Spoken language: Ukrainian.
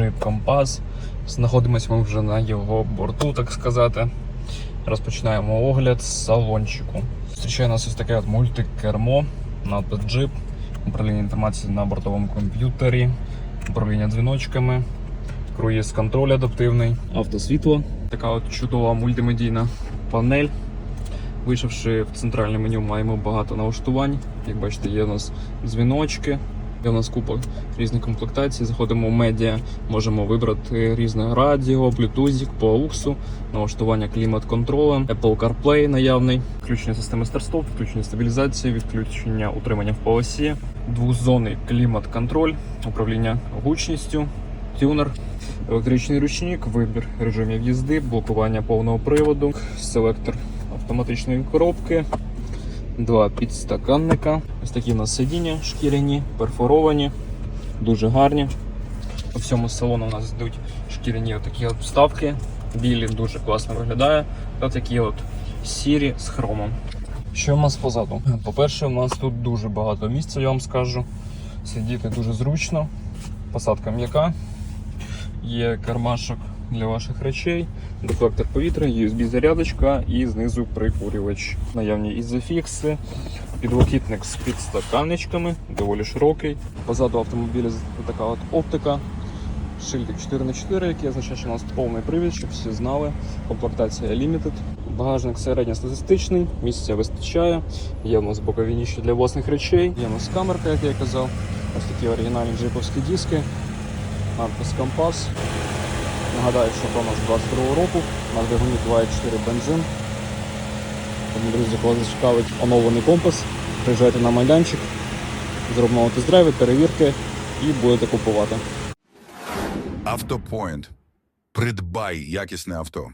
Jeep Compass. Знаходимося ми вже на його борту, так сказати. Розпочинаємо огляд з салончику. Зустрічає нас ось таке от мультикермо, надпис Jeep, управління інформацією на бортовому комп'ютері, управління дзвіночками, круїз контроль адаптивний, автосвітло. Така от чудова мультимедійна панель. Вийшовши в центральне меню, маємо багато налаштувань. Як бачите, є у нас дзвіночки, є у нас купа різних комплектацій. Заходимо в медіа, можемо вибрати різне радіо, блютузик, по ауксу, налаштування клімат-контролем, Apple CarPlay наявний, включення системи старт-стоп, включення стабілізації, відключення утримання в полосі, двозонний клімат-контроль, управління гучністю, тюнер. Електричний ручник, вибір режимів їзди, блокування повного приводу, селектор автоматичної коробки, два підстаканника. Ось такі у нас сидіння шкіряні, перфоровані, дуже гарні. По всьому салону у нас йдуть шкіряні такі вставки. Білі дуже класно виглядає. Та такі от сірі з хромом. Що в нас позаду? По-перше, у нас тут дуже багато місця, я вам скажу. Сидіти дуже зручно, посадка м'яка. Є кармашок для ваших речей, дефлектор повітря, USB-зарядочка і знизу прикурювач. Наявні ізофікси, підлокітник з підстаканничками, доволі широкий. Позаду автомобіля така от оптика. Шильдик 4х4, який означає, що у нас повний привід, щоб всі знали. Комплектація Limited. Багажник середньостатистичний, місця вистачає. Є у нас бокові ніші для власних речей. Є у нас камерка, як я казав. Ось такі оригінальні джиповські диски. Надпис Компас. Нагадаю, що то нас 22 року. На двигуні 2.4 бензин. Тому, друзі, коли зацікавить оновлений компас, приїжджайте на майданчик, зробимо тест-драйви, перевірки і будете купувати. Автопоінт. Придбай якісне авто.